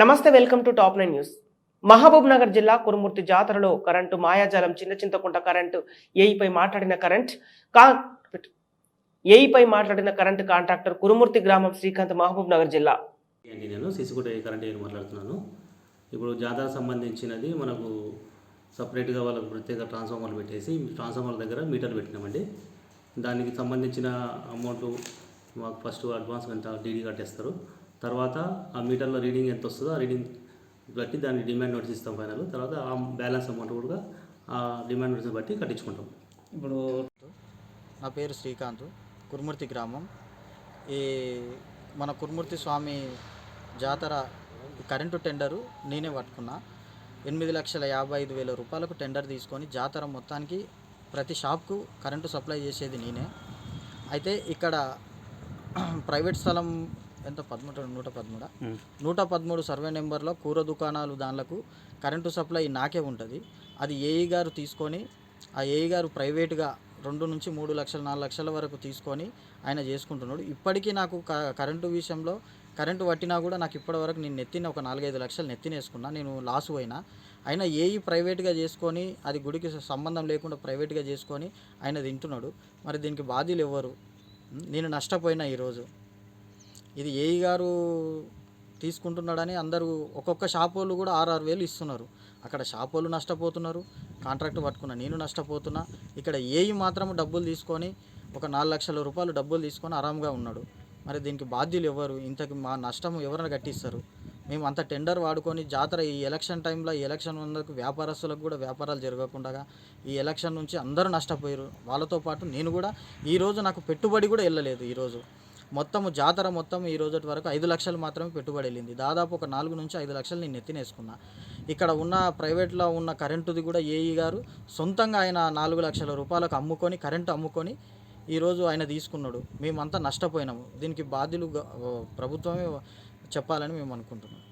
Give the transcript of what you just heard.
నమస్తే welcome to Top Nine News. Mahabubnagar జిల్లా కురుమూర్తి జాతరలో కరెంటు మాయాజాలం చిన్న చింతకుంట కరెంటు ఏఈపై మాట్లాడిన కరెంట్ కా ఏఈపై మాట్లాడిన కరెంటు కాంట్రాక్టర్ కురుమూర్తి గ్రామం శ్రీకాంత్ మహబూబ్ నగర్ జిల్లా. అండి నేను? శిశుకుట కరెంట్ మాట్లాడుతున్నాను? ఇప్పుడు జాతర సంబంధించినది మనకు సపరేట్గా వాళ్ళకు ప్రత్యేక ట్రాన్స్ఫార్మర్లు పెట్టేసి ట్రాన్స్ఫార్మర్ దగ్గర మీటర్ పెట్టినామండి. దానికి సంబంధించిన అమౌంట్ మాకు ఫస్ట్ అడ్వాన్స్ ఎంత డీడీ కట్టేస్తారు. తర్వాత ఆ మీటర్లో రీడింగ్ ఎంత వస్తుందో ఆ రీడింగ్ బట్టి దాన్ని డిమాండ్ నోటీస్ ఇస్తాం ఫైనల్. తర్వాత ఆ బ్యాలెన్స్ అమౌంట్ కూడా ఆ డిమాండ్ నోటీస్ బట్టి కట్టించుకుంటాం. ఇప్పుడు నా పేరు శ్రీకాంత్ కురుమూర్తి గ్రామం. ఈ మన కురుమూర్తి స్వామి జాతర కరెంటు టెండరు నేనే పట్టుకున్నా. ఎనిమిది లక్షల యాభై ఐదు వేల రూపాయలకు టెండర్ తీసుకొని జాతర మొత్తానికి ప్రతి షాప్కు కరెంటు సప్లై చేసేది నేనే. అయితే ఇక్కడ ప్రైవేట్ స్థలం ఎంత? పదమూడు నూట పదమూడా? నూట పదమూడు సర్వే నెంబర్లో కూర దుకాణాలు దానిలకు కరెంటు సప్లై నాకే ఉంటుంది. అది ఏఈ గారు తీసుకొని ఆ ఏఈ గారు ప్రైవేట్గా రెండు నుంచి మూడు లక్షల నాలుగు లక్షల వరకు తీసుకొని ఆయన చేసుకుంటున్నాడు. ఇప్పటికీ నాకు క- కరెంటు విషయంలో కరెంటు పట్టినా కూడా నాకు ఇప్పటివరకు నేను నెత్తిన ఒక నాలుగైదు లక్షలు నెత్తినేసుకున్నా నేను లాస్ పోయినా. అయినా ఏఈ ప్రైవేట్గా చేసుకొని అది గుడికి సంబంధం లేకుండా ప్రైవేట్గా చేసుకొని ఆయన తింటున్నాడు. మరి దీనికి బాధ్యులు ఎవ్వరు నేను నష్టపోయినా ఈరోజు. ఇది ఏఈ గారు తీసుకుంటున్నాడని అందరూ ఒక్కొక్క షాప్ వాళ్ళు కూడా ఆరు ఆరు వేలు ఇస్తున్నారు. అక్కడ షాప్ వాళ్ళు నష్టపోతున్నారు కాంట్రాక్ట్ పట్టుకున్న నేను నష్టపోతున్నా. ఇక్కడ ఏఈ మాత్రం డబ్బులు తీసుకొని ఒక నాలుగు లక్షల రూపాయలు డబ్బులు తీసుకొని ఆరాంగా ఉన్నాడు. మరి దీనికి బాధ్యులు ఎవరు? ఇంతకు మా నష్టం ఎవరైనా కట్టిస్తారు మేము అంత టెండర్ వాడుకొని జాతర ఈ ఎలక్షన్ టైంలో ఈ ఎలక్షన్ ఉన్నందుకు వ్యాపారస్తులకు కూడా వ్యాపారాలు జరగకుండా ఈ ఎలక్షన్ నుంచి అందరూ నష్టపోయారు. వాళ్ళతో పాటు నేను కూడా ఈరోజు నాకు పెట్టుబడి కూడా వెళ్ళలేదు ఈరోజు మొత్తం జాతర మొత్తం ఈ రోజు వరకు ఐదు లక్షలు మాత్రమే పెట్టుబడి వెళ్ళింది. దాదాపు ఒక నాలుగు నుంచి ఐదు లక్షలు నేను ఎత్తినేసుకున్నా. ఇక్కడ ఉన్న ప్రైవేట్లో ఉన్న కరెంటుది కూడా ఏఈ గారు సొంతంగా ఆయన నాలుగు లక్షల రూపాయలకు అమ్ముకొని కరెంటు అమ్ముకొని ఈరోజు ఆయన తీసుకున్నాడు. మేమంతా నష్టపోయినాము. దీనికి బాధ్యులు ప్రభుత్వమే చెప్పాలని మేము అనుకుంటున్నాం.